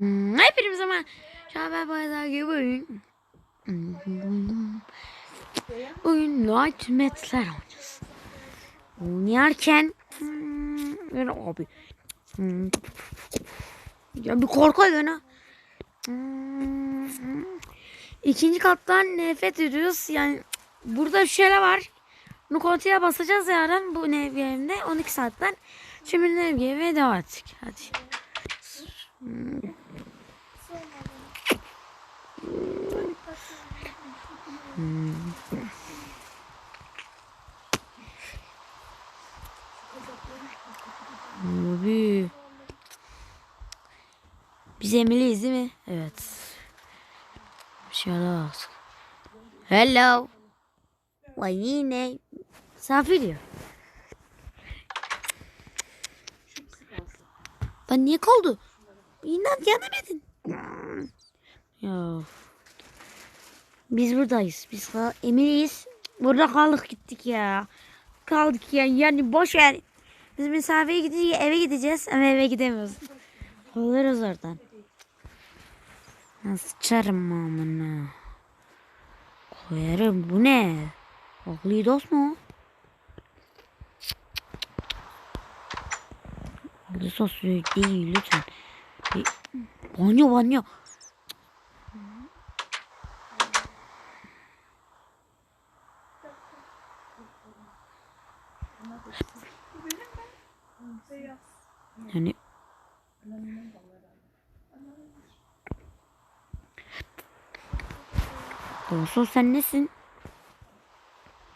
Hmm, Hepinize zaman Şaber Baytar gibi bugün. Bugün Light Metler oynayacağız. Oynarken hmm, Yani abi. Hmm, Ya bir korku oyunu. Hmm, İkinci kattan nefret ediyoruz. Yani Burada şöyle var. Bunu kontrole basacağız yarın bu Nev Game'de. 12 saatten. Şimdi Nev Game'e devam ettik. Hadi Abi. Biz Emily'yiz değil mi? Evet. Şöyle bak. Hello. Vay yine. Misafir diyor. Ben niye kaldı? İnan yenemedin. Ya. Biz buradayız. Biz Emily'yiz. Burada kaldık gittik ya. Kaldık ya. Yani boş ver. Biz misafire gideceğiz, eve gideceğiz ama eve gidemiyoruz. Kalırız oradan. Nasıl çarım amına. Koyarım bu ne? Aklı dost mu? Aklı sos değil lütfen. Banyo banyo. Yani Olsun sen nesin?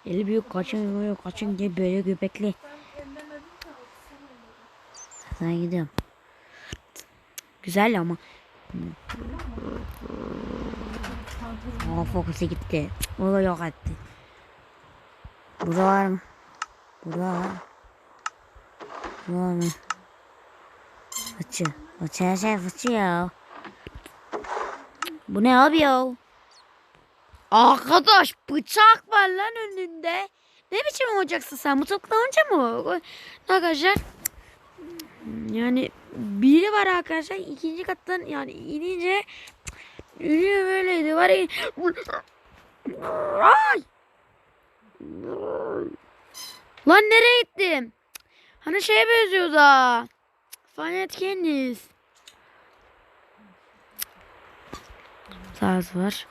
Eli büyük kaçın böyle kaçın diye böyle göbekli. Sana gidiyorum. Güzel ama. Aa fokusu gitti. O da yok etti. Burada var mı? Burada var. Burada var mı? Fıçı. Fıçı her şey fıçı ya. Bu ne abi ya? Arkadaş bıçak var lan önünde. Ne biçim olacaksın sen? Mutfakta önce mı? Arkadaşlar yani biri var arkadaşlar ikinci kattan yani inince iniyor böyleydi var ya. Lan nereye gittim? Hani şeye benziyor da. Fanet Kendis. Sağız var.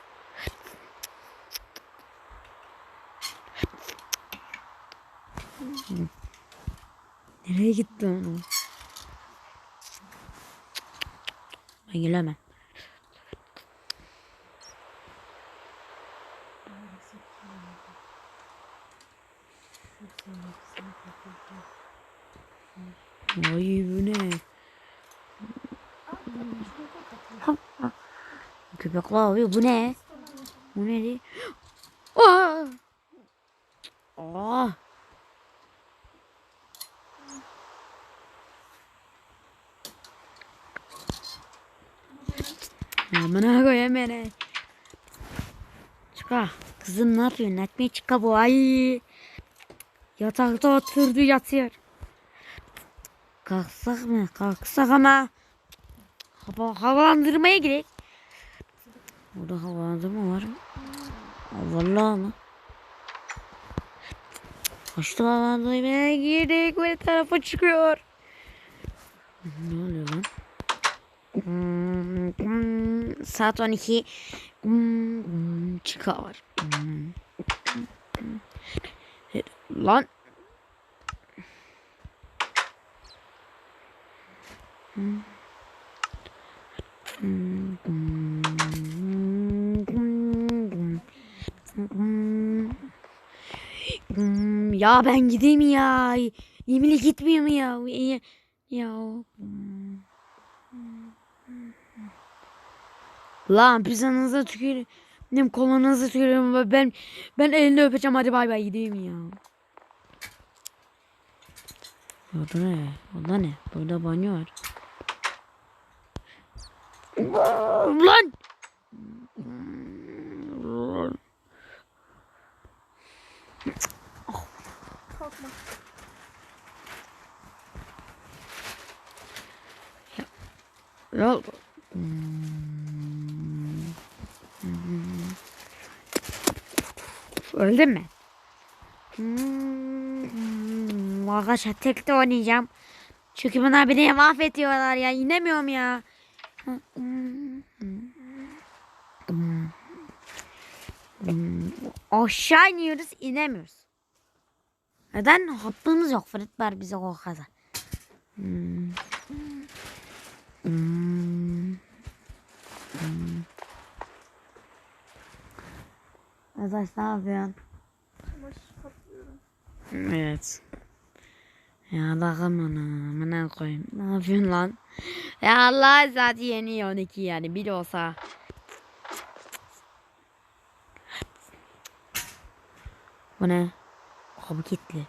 Nereye gitti onu? Ben gelemem. Ay bu ne? Köpek abi bu ne? Bu ne diye? Aa! Aa! Amına koyayım beni. Çıka. Kızım ne yapıyorsun? Etmeyi çıka bu. Ay. Yatakta oturdu yatıyor. Kalksak mı? Kalksak ama. Hava, havalandırmaya gerek. Burada havalandırma var mı? Vallahi mı? Açtı havalandırmaya girdik ve tarafa çıkıyor. Ne oluyor lan? Saat 12 Hmm, çıkar. Lan hmm, hmm, hmm. Hmm, Ya ben gideyim ya. Yeminle gitmiyor mu ya? Ya. Lan pizzanıza tükürüyorum. Benim kolonuza tükürüyorum. Ben, ben elini öpeceğim. Hadi bay bay gideyim ya. Orada ne? Orada ne? Burada banyo var. Lan! Korkma. Ya Öldün mü? Hmm, arkadaşlar tek de oynayacağım. Çünkü bunlar beni mahvediyorlar ya. İnemiyorum ya. Aşağı iniyoruz inemiyoruz. Neden? Hakkımız yok. Fırat var bize o kadar. Hmm. Hmm. Hmm. Arkadaş ne yapıyorsun? Evet. Ya Allah'ım ana, amına koyayım. Ne yapıyorsun lan? Ya Allah zaten yeni 12 yani bir olsa. Bu ne? Kapı kilitli.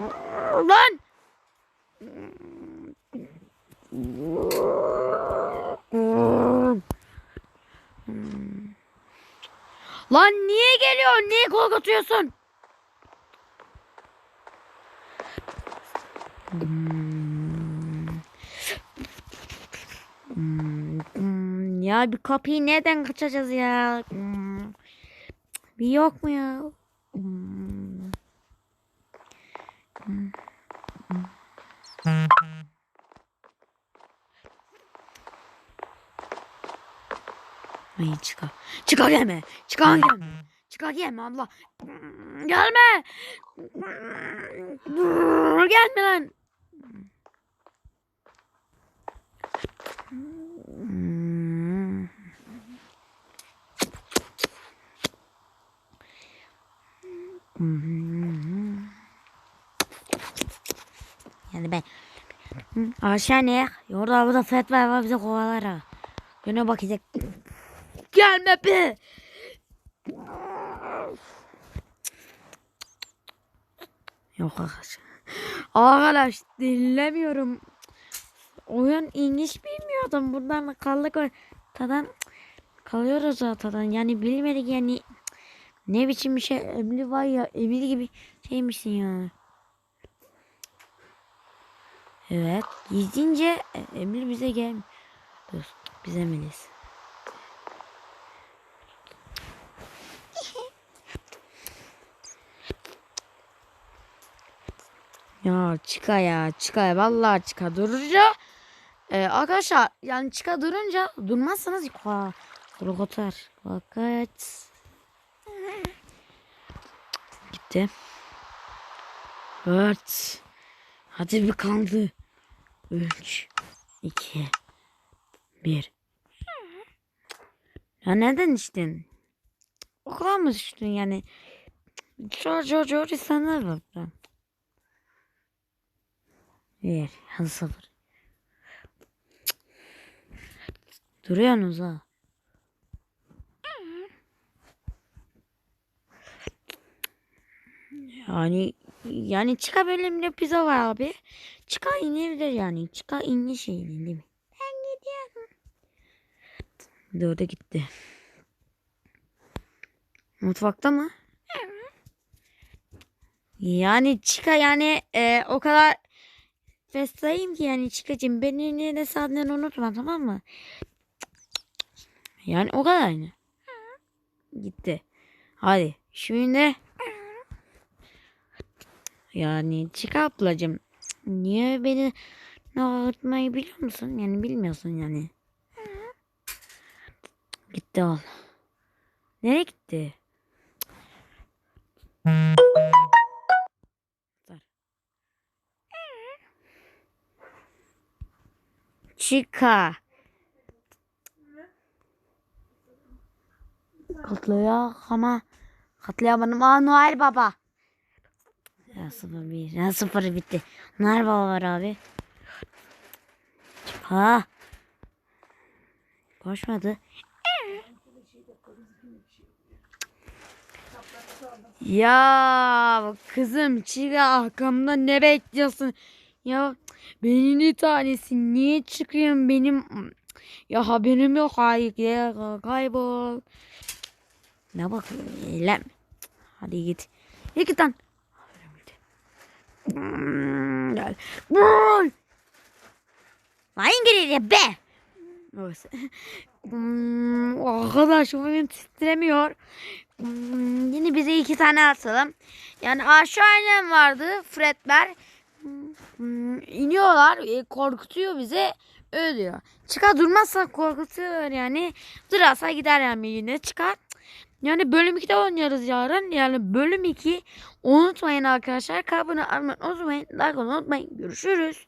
Lan! Lan niye geliyor? Niye korkutuyorsun? Ya bir kapıyı nereden kaçacağız ya? Bir yok mu ya? Ay çıkar. Çıkar gelme. Çıkar gelme. Çıkar gelme abla. Gelme. Gelme lan. Yani ben aşağı ne? Orada burada Fred var bize kovalar ha. Yine bakacak. Gelme be. Yok arkadaşlar. Arkadaş dinlemiyorum. Oyun İngiliz bilmiyordum. Buradan kaldık ortadan kalıyoruz ortadan. Yani bilmedik yani ne biçim bir şey Emli var ya Emli gibi şeymişsin ya. Evet. Gidince Emli bize gel. Dur. Biz Emiliyiz. Ya çıka ya çıka ya vallahi çıka durunca e, arkadaşlar yani çıka durunca durmazsanız ha rokotar fakat gitti evet hadi bir kaldı 3 2 1 ya neden içtin o kadar mı içtin yani çok çok çok insanlar var. Bir. Sıfır. Duruyorsunuz ha. Yani yani çıka bölümünde pizza var abi. Çıka inebilir yani. Çıka inli şey değil mi? Ben gidiyorum. Dörde gitti. Mutfakta mı? Yani çıka yani e, o kadar Festayım ki yani çıkacağım. Beni ne saatten unutma tamam mı? Yani o kadar aynı. Gitti. Hadi şimdi yani çık ablacığım. Niye beni ne unutmayı biliyor musun? Yani bilmiyorsun yani. Gitti ol. Nereye gitti? Chica. Katlıyor ama katlayamadım. Aa Noel Baba. Ya sıfır bir. Ya sıfır bitti. Noel Baba var abi. Ha. Koşmadı. Ya kızım çık arkamda ne bekliyorsun? Ya benim tanesi niye çıkıyorsun benim? Ya haberim yok hayır ya kaybol. Ne bakıyorsun eylem? Hadi git. Git lan. Hmm, Gel. Lan İngilizce be. Neyse. Hmm, arkadaş oyun titremiyor. Hmm, yine bize iki tane atalım. Yani aşağı inen vardı Fredler. İniyorlar e, korkutuyor bize ölüyor. Çıkar durmazsak korkutuyor yani. Durarsa gider yani yine çıkar. Yani bölüm 2'de oynuyoruz yarın. Yani bölüm 2 unutmayın arkadaşlar. Kabını almayı unutmayın. Like unutmayın. Görüşürüz.